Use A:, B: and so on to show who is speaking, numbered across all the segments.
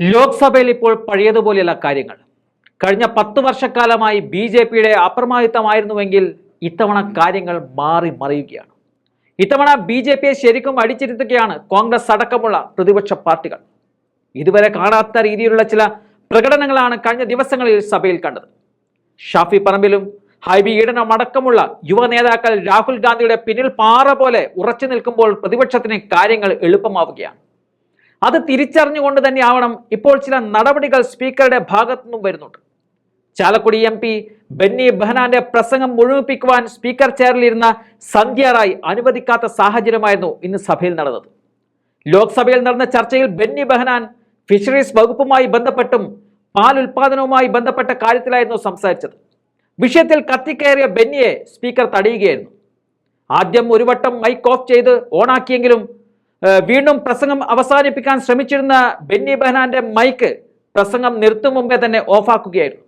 A: ലോക്സഭയിൽ ഇപ്പോൾ പഴയതുപോലെയല്ല കാര്യങ്ങൾ. കഴിഞ്ഞ പത്ത് വർഷക്കാലമായി ബി ജെ പിയുടെ അപ്രമാദിത്വമായിരുന്നുവെങ്കിൽ ഇത്തവണ കാര്യങ്ങൾ മാറി മറിയുകയാണ്. ഇത്തവണ ബി ജെ പിയെ ശരിക്കും അടിച്ചിരുത്തുകയാണ് കോൺഗ്രസ് അടക്കമുള്ള പ്രതിപക്ഷ പാർട്ടികൾ. ഇതുവരെ കാണാത്ത രീതിയിലുള്ള ചില പ്രകടനങ്ങളാണ് കഴിഞ്ഞ ദിവസങ്ങളിൽ സഭയിൽ കണ്ടത്. ഷാഫി പറമ്പിലും ഹൈബി ഈഡനും അടക്കമുള്ള യുവ നേതാക്കൾ രാഹുൽ ഗാന്ധിയുടെ പിന്നിൽ പാറ പോലെ ഉറച്ചു നിൽക്കുമ്പോൾ പ്രതിപക്ഷത്തിന് കാര്യങ്ങൾ എളുപ്പമാവുകയാണ്. അത് തിരിച്ചറിഞ്ഞുകൊണ്ട് തന്നെയാവണം ഇപ്പോൾ ചില നടപടികൾ സ്പീക്കറുടെ ഭാഗത്തു നിന്നും വരുന്നുണ്ട്. ചാലക്കുടി എം പി ബെന്നി ബെഹനാന്റെ പ്രസംഗം മുഴുമിപ്പിക്കുവാൻ സ്പീക്കർ ചെയറിലിരുന്ന സന്ധ്യ റായ് അനുവദിക്കാത്ത സാഹചര്യമായിരുന്നു ഇന്ന് സഭയിൽ നടന്നത്. ലോക്സഭയിൽ നടന്ന ചർച്ചയിൽ ബെന്നി ബെഹനാൻ ഫിഷറീസ് വകുപ്പുമായി ബന്ധപ്പെട്ടും പാൽ ഉൽപാദനവുമായി ബന്ധപ്പെട്ട കാര്യത്തിലായിരുന്നു സംസാരിച്ചത്. വിഷയത്തിൽ കത്തിക്കയറിയ ബെന്നിയെ സ്പീക്കർ തടയുകയായിരുന്നു. ആദ്യം ഒരു വട്ടം മൈക്ക് ഓഫ് ചെയ്ത് ഓണാക്കിയെങ്കിലും വീണ്ടും പ്രസംഗം അവസാനിപ്പിക്കാൻ ശ്രമിച്ചിരുന്ന ബെന്നി ബെഹനാന്റെ മൈക്ക് പ്രസംഗം നിർത്തും മുമ്പേ തന്നെ ഓഫാക്കുകയായിരുന്നു.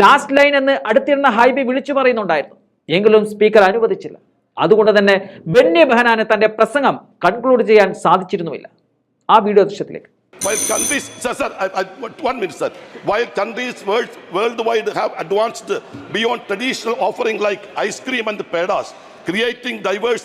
A: ലാസ്റ്റ് ലൈൻ എന്ന് അടുത്തിരുന്ന ഹൈബി വിളിച്ചു പറയുന്നുണ്ടായിരുന്നു. എങ്കിലും സ്പീക്കർ അനുവദിച്ചില്ല. അതുകൊണ്ട് തന്നെ ബെന്നി ബെഹനാന് തന്റെ പ്രസംഗം കൺക്ലൂഡ് ചെയ്യാൻ സാധിച്ചിരുന്നുമില്ല. ആ വീഡിയോ ദൃശ്യത്തിലേക്ക്.
B: While countries, sir, sir, I, I, one minute, sir. While countries world, worldwide have advanced beyond traditional offering like ice cream and pedas, creating diverse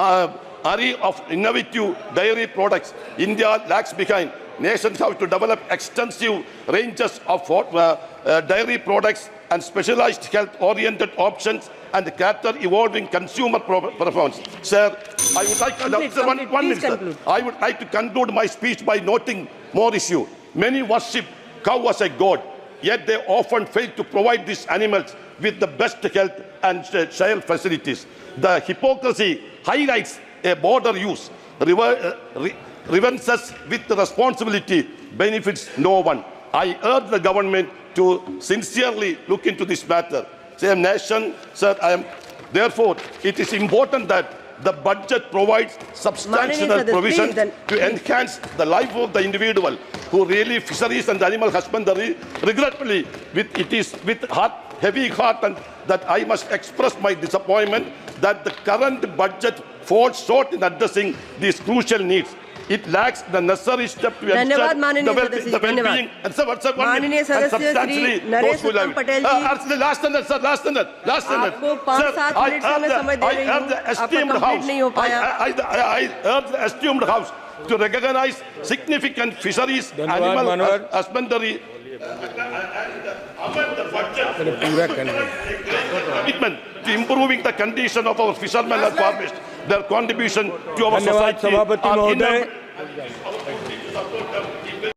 B: uh, array of innovative dairy products, India lags behind. Nations have to develop extensive ranges of uh, uh, dairy products and specialized health-oriented options and cater evolving consumer pro- preference. Sir, I would like
C: Complete,
B: sir, one, one minute, sir. I would like to conclude my speech by noting more issue. Many worship cow as a god, yet they often fail to provide these animals with the best health and child facilities. The hypocrisy highlights a border use, rever- uh, reverses with responsibility, benefits no one. I urge the government to sincerely look into this matter. Same nation, sir, I am, therefore, it is important that the budget provides substantial provision
C: please
B: to enhance the life of the individual who really fisheries and animal husbandry regretfully with it is with heart heavy hearted that I must express my disappointment that the current budget falls short in addressing these crucial needs. It lacks the necessary step to ensure the well-being and so
C: what's
B: up and substantially those who live. Uh, last sentence, uh, sir, last sentence, last sentence. I urge the, the esteemed house, I, I, I, I urge the esteemed house to recognize significant fisheries, animal husbandry, commitment to improving the condition of our fishermen and farmers, their contribution to our society.